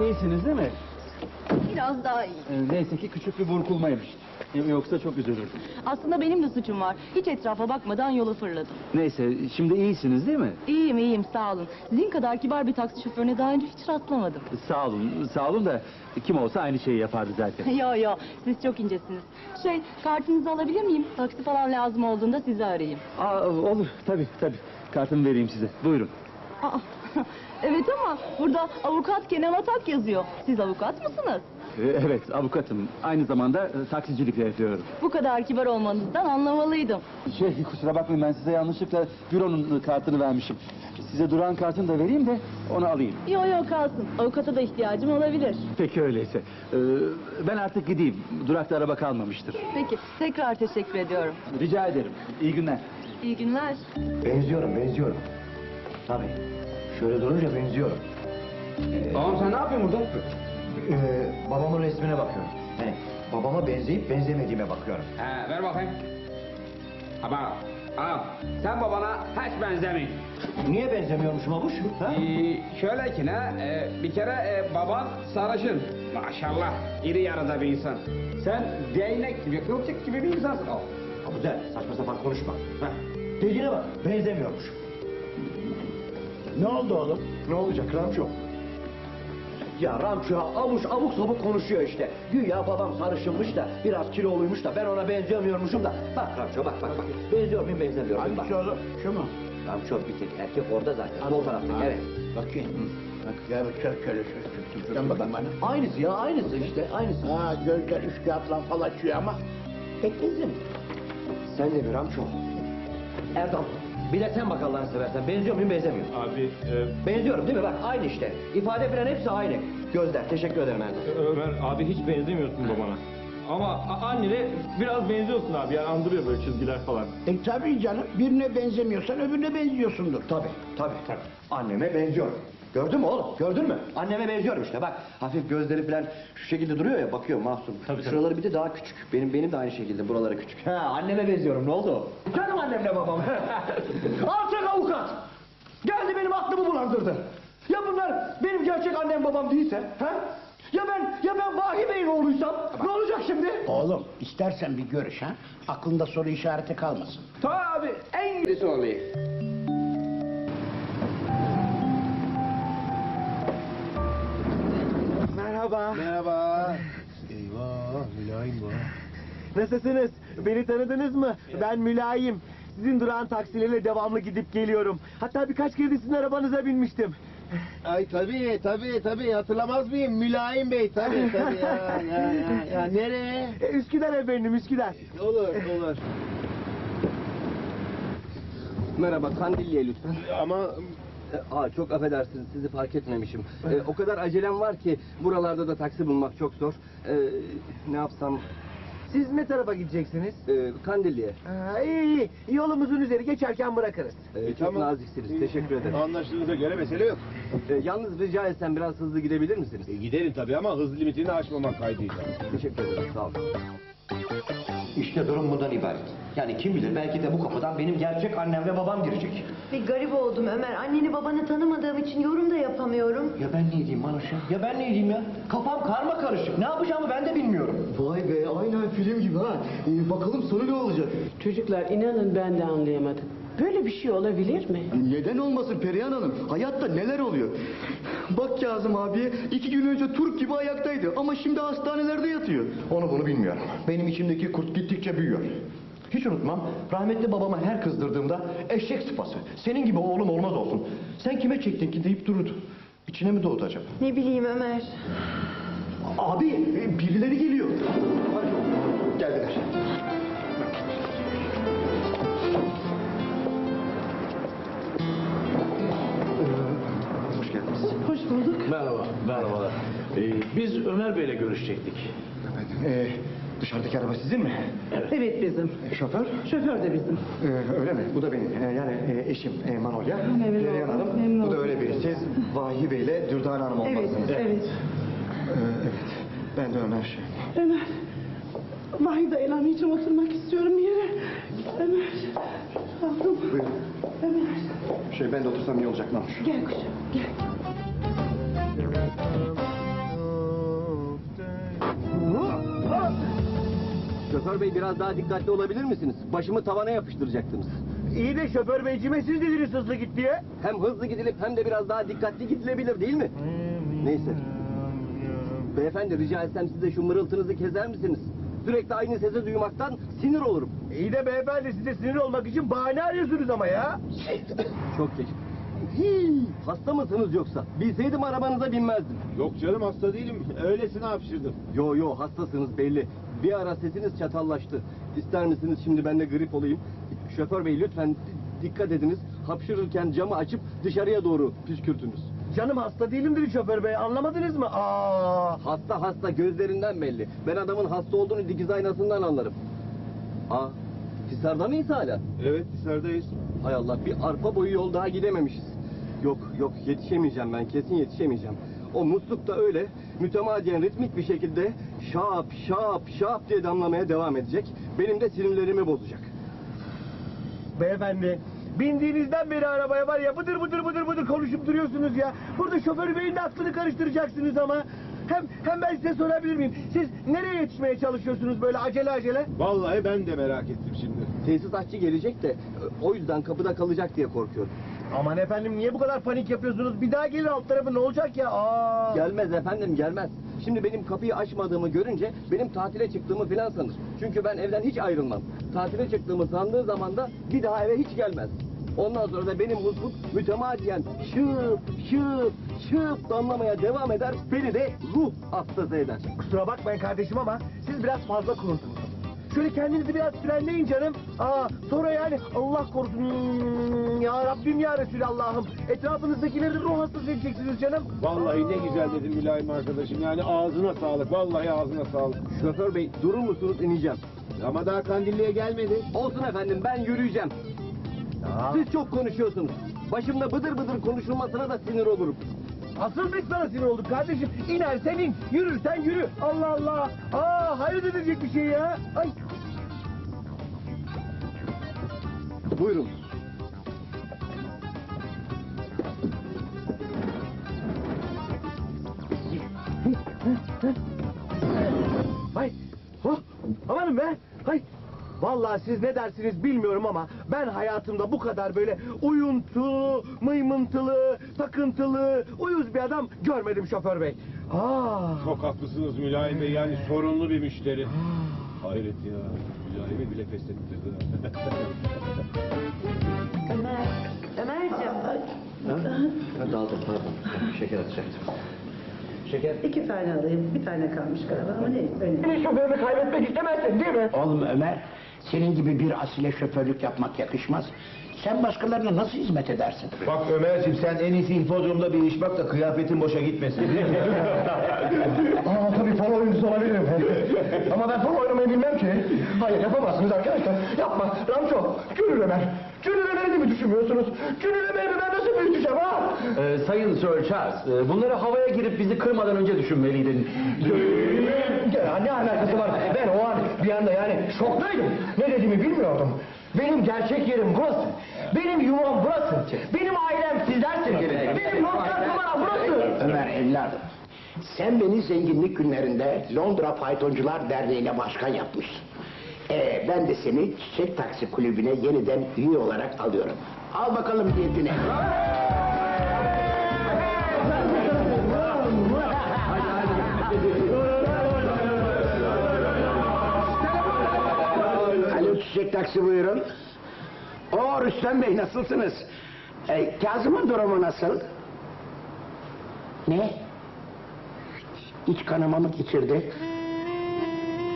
İyisiniz değil mi? Biraz daha iyi. Ee, neyse ki küçük bir burkulmaymış. Yoksa çok üzülürdüm. Aslında benim de suçum var. Hiç etrafa bakmadan yola fırladım. Neyse şimdi iyisiniz değil mi? İyiyim iyiyim sağ olun. Sizin kadar kibar bir taksi şoförüne daha önce hiç rastlamadım. Sağ olun, sağ olun da kim olsa aynı şeyi yapardı zaten. yo yo siz çok incesiniz. Şey kartınızı alabilir miyim? Taksi falan lazım olduğunda sizi arayayım. Aa, olur tabii tabii. Kartımı vereyim size. Buyurun. Aa, evet ama burada avukat Kenan Atak yazıyor. Siz avukat mısınız? Ee, evet avukatım. Aynı zamanda e, taksicilik de yapıyorum. Bu kadar kibar olmanızdan anlamalıydım. Şey kusura bakmayın ben size yanlışlıkla büronun e, kartını vermişim. Size duran kartını da vereyim de onu alayım. Yo yo kalsın. Avukata da ihtiyacım olabilir. Peki öyleyse. Ee, ben artık gideyim. Durakta araba kalmamıştır. Peki tekrar teşekkür ediyorum. Rica ederim. İyi günler. İyi günler. Benziyorum, benziyorum. Tabii. Şöyle durunca benziyorum. Tamam sen ne yapıyorsun burada? Ee, babamın resmine bakıyorum. Yani babama benzeyip benzemediğime bakıyorum. He ver bakayım. Bak. Al. Sen babana hiç benzemiyorsun. Niye benzemiyormuşum abuş? Ha? Ee, şöyle ki ne? e, bir kere e, baban sarışın. Maşallah. iri yarıda bir insan. Sen değnek gibi, kılçık gibi bir insansın. Al. Abuzer, saçma sapan konuşma. Ha? Dediğine bak, benzemiyormuş. Ne oldu oğlum? Ne olacak Ramço? Ya Ramço avuç abuk sabuk konuşuyor işte. Güya babam sarışınmış da biraz kiloluymuş da ben ona benzemiyormuşum da. Bak Ramço bak bak bak. Benziyor muyum benzemiyor muyum bak. Hangisi oğlum? Şu mu? Ramço bir tek erkek orada zaten. Sol tarafta evet. Bakayım. Bak gel bak şöyle şöyle şöyle. Şuradan bakın bana. Aynısı ya aynısı işte aynısı. Ha gözler üç kağıtla falan açıyor ama pek benzemiyor. Sen de bir Ramço. Erdal bir de sen bak Allah'ını seversen benziyor muyum benzemiyor? Abi e, Benziyorum değil mi bak aynı işte. İfade falan hepsi aynı. Gözler teşekkür ederim Erdal. Ömer abi hiç benzemiyorsun babana. Ama a- annene biraz benziyorsun abi yani andırıyor böyle çizgiler falan. E tabii canım birine benzemiyorsan öbürüne benziyorsundur. Tabii, tabii, tabii. Anneme benziyor. Gördün mü oğlum? Gördün mü? Anneme benziyorum işte bak. Hafif gözleri falan şu şekilde duruyor ya bakıyor mahzun. Tabii, tabii. Şuraları bir de daha küçük. Benim benim de aynı şekilde buraları küçük. Ha anneme benziyorum ne oldu? Canım annemle babam. Alçak avukat. Geldi benim aklımı bulandırdı. Ya bunlar benim gerçek annem babam değilse? Ha? Ya ben ya ben Vahi Bey'in oğluysam ne olacak şimdi? Oğlum istersen bir görüş ha. Aklında soru işareti kalmasın. Tabii en iyisi oluyor. Merhaba. Merhaba. Eyvah mülayim bu. Nasılsınız? Beni tanıdınız mı? Ben Mülayim. Sizin durağan taksilerle devamlı gidip geliyorum. Hatta birkaç kere de sizin arabanıza binmiştim. Ay tabii tabii tabii hatırlamaz mıyım Mülayim Bey tabii tabii ya ya ya, ya nereye? E, Üsküdar efendim, Üsküdar. Olur olur. Merhaba, Kandilli'ye lütfen. Ama Aa, çok affedersiniz, sizi fark etmemişim. E, o kadar acelem var ki buralarda da taksi bulmak çok zor. E, ne yapsam... Siz ne tarafa gideceksiniz? E, Kandilli'ye. iyi iyi, yolumuzun üzeri geçerken bırakırız. çok tamam. naziksiniz, teşekkür ederim. anlaştığınıza göre mesele yok. E, yalnız rica etsem biraz hızlı gidebilir misiniz? gidelim tabii ama hız limitini aşmamak kaydıyla. Teşekkür ederim, sağ olun. İşte durum bundan ibaret. Yani kim bilir belki de bu kapıdan benim gerçek annem ve babam girecek. Bir garip oldum Ömer. Anneni babanı tanımadığım için yorum da yapamıyorum. Ya ben ne diyeyim Manoş'a? Ya ben ne diyeyim ya? Kafam karma karışık. Ne yapacağımı ben de bilmiyorum. Vay be aynen film gibi ha. Ee, bakalım sonu ne olacak? Çocuklar inanın ben de anlayamadım. Böyle bir şey olabilir mi? Neden olmasın Perihan Hanım? Hayatta neler oluyor? Bak Kazım abiye iki gün önce Turk gibi ayaktaydı ama şimdi hastanelerde yatıyor. Onu bunu bilmiyorum. Benim içimdeki kurt gittikçe büyüyor. Hiç unutmam. Rahmetli babama her kızdırdığımda eşek sıpası. Senin gibi oğlum olmaz olsun. Sen kime çektin ki deyip dururdu. İçine mi doğdu acaba? Ne bileyim Ömer. Abi birileri geliyor. Geldiler. Merhabalar. Ee, biz Ömer Bey'le görüşecektik. Ee, dışarıdaki araba sizin mi? Evet bizim. Şoför? Şoför de bizim. Ee, öyle mi? Bu da benim. Ee, yani e, eşim e, Manolya. Memnun oldum, Hanım. memnun Bu da öyle biri. Siz Vahi Bey ile Dürdane Hanım Evet, olmalısınız. evet. Ee, evet. Ben de Ömer şey. Ömer. Vahiy dayanamayacağım oturmak istiyorum yere. Ömer. Yavrum. Buyurun. Ömer. Şey ben de otursam iyi olacak Namuş. Gel kuşum gel. Şoför bey biraz daha dikkatli olabilir misiniz? Başımı tavana yapıştıracaktınız. İyi de şoför beycime siz dediniz hızlı git diye. Hem hızlı gidilip hem de biraz daha dikkatli gidilebilir değil mi? Neyse. Beyefendi rica etsem size şu mırıltınızı keser misiniz? Sürekli aynı sesi duymaktan sinir olurum. İyi de beyefendi size sinir olmak için bahane arıyorsunuz ama ya. Çok geç. Hii, hasta mısınız yoksa? Bilseydim arabanıza binmezdim. Yok canım hasta değilim. Öylesine hapşırdım. Yo yo hastasınız belli. Bir ara sesiniz çatallaştı. İster misiniz şimdi ben de grip olayım? Şoför bey lütfen di- dikkat ediniz. Hapşırırken camı açıp dışarıya doğru püskürtünüz. Canım hasta değilimdir şoför bey anlamadınız mı? Aa. Hasta hasta gözlerinden belli. Ben adamın hasta olduğunu dikiz aynasından anlarım. Aa, Hisar'da mıyız hala? Evet dışarıdayız. Hay Allah bir arpa boyu yol daha gidememişiz. Yok yok yetişemeyeceğim ben kesin yetişemeyeceğim. O musluk da öyle mütemadiyen ritmik bir şekilde şap şap şap diye damlamaya devam edecek. Benim de sinirlerimi bozacak. Beyefendi bindiğinizden beri arabaya var ya bıdır bıdır bıdır bıdır konuşup duruyorsunuz ya. Burada şoför beyin de aklını karıştıracaksınız ama. Hem, hem ben size sorabilir miyim? Siz nereye yetişmeye çalışıyorsunuz böyle acele acele? Vallahi ben de merak ettim şimdi. Tesisatçı gelecek de o yüzden kapıda kalacak diye korkuyorum. Aman efendim niye bu kadar panik yapıyorsunuz? Bir daha gelir alt tarafı ne olacak ya? Aa. Gelmez efendim gelmez. Şimdi benim kapıyı açmadığımı görünce benim tatile çıktığımı filan sanır. Çünkü ben evden hiç ayrılmam. Tatile çıktığımı sandığı zaman da bir daha eve hiç gelmez. Ondan sonra da benim musluk mütemadiyen şıp şıp şıp damlamaya devam eder. Beni de ruh hastası eder. Kusura bakmayın kardeşim ama siz biraz fazla kurudunuz. Şöyle kendinizi biraz frenleyin canım. Aa, sonra yani Allah korusun hmm, ya Rabbim ya Resulallah'ım. Etrafınızdakileri de ruh hastası edeceksiniz canım. Vallahi ne güzel dedin mülayim arkadaşım. Yani ağzına sağlık. Vallahi ağzına sağlık. Şoför bey durur musunuz ineceğim. Ama daha Kandilli'ye gelmedi. Olsun efendim ben yürüyeceğim. Siz çok konuşuyorsunuz. Başımda bıdır bıdır konuşulmasına da sinir olurum. Asıl biz sana sinir olduk kardeşim. İnersen in, yürürsen yürü. Allah Allah. Aa, hayır edecek bir şey ya. Ay. Buyurun. Hay. Oh, amanın be. Hay. Vallahi siz ne dersiniz bilmiyorum ama ben hayatımda bu kadar böyle uyuntu, mıymıntılı, takıntılı, uyuz bir adam görmedim şoför bey. Aa. Çok haklısınız mülayim bey. Yani sorunlu bir müşteri. Hayret ya. Mülayimi bile feshettirdi. Ömer, Ömerciğim. Daldım pardon. Şeker atacaktım. Şeker. İki tane alayım. Bir tane kalmış galiba ama neyse. önemli değil. Şoförünü kaybetmek istemezsin değil mi? Oğlum Ömer, senin gibi bir asile şoförlük yapmak yakışmaz. Sen başkalarına nasıl hizmet edersin? Bak Ömerciğim sen en iyisi hipodromda bir iş bak da kıyafetin boşa gitmesin. Aa tabii polo oyuncusu olabilirim. Ama ben polo oynamayı bilmem ki. Hayır yapamazsınız arkadaşlar. Yapma. Ramço, Gönül Ömer. Gönül De mi düşünmüyorsunuz? Gönül Ömer'i ben nasıl büyüteceğim ha? Ee, Sayın Sir Charles, e, bunları havaya girip bizi kırmadan önce düşünmeliydin. Ya ne alakası var? Ben o an bir anda yani şoktaydım. Ne dediğimi bilmiyordum. Benim gerçek yerim burası. Benim yuvam burası. Benim ailem sizlersiniz. Benim lokal numaram burası. Ömer evladım, sen beni zenginlik günlerinde Londra Faytoncular Derneği'ne başkan yapmışsın. Ee, ben de seni Çiçek Taksi Kulübü'ne yeniden üye olarak alıyorum. Al bakalım diyetini. Alo Çiçek Taksi buyurun. Oo Rüstem Bey nasılsınız? Ee, Kazım'ın durumu nasıl? Ne? İç kanama mı geçirdi?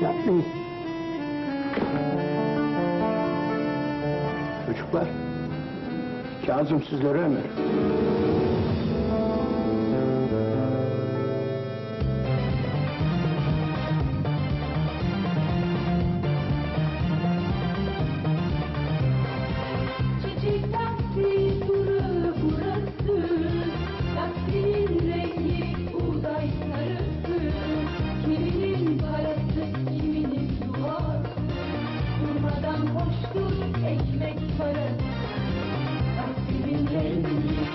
Yapmayın. Çocuklar, Kazım sizlere ömür.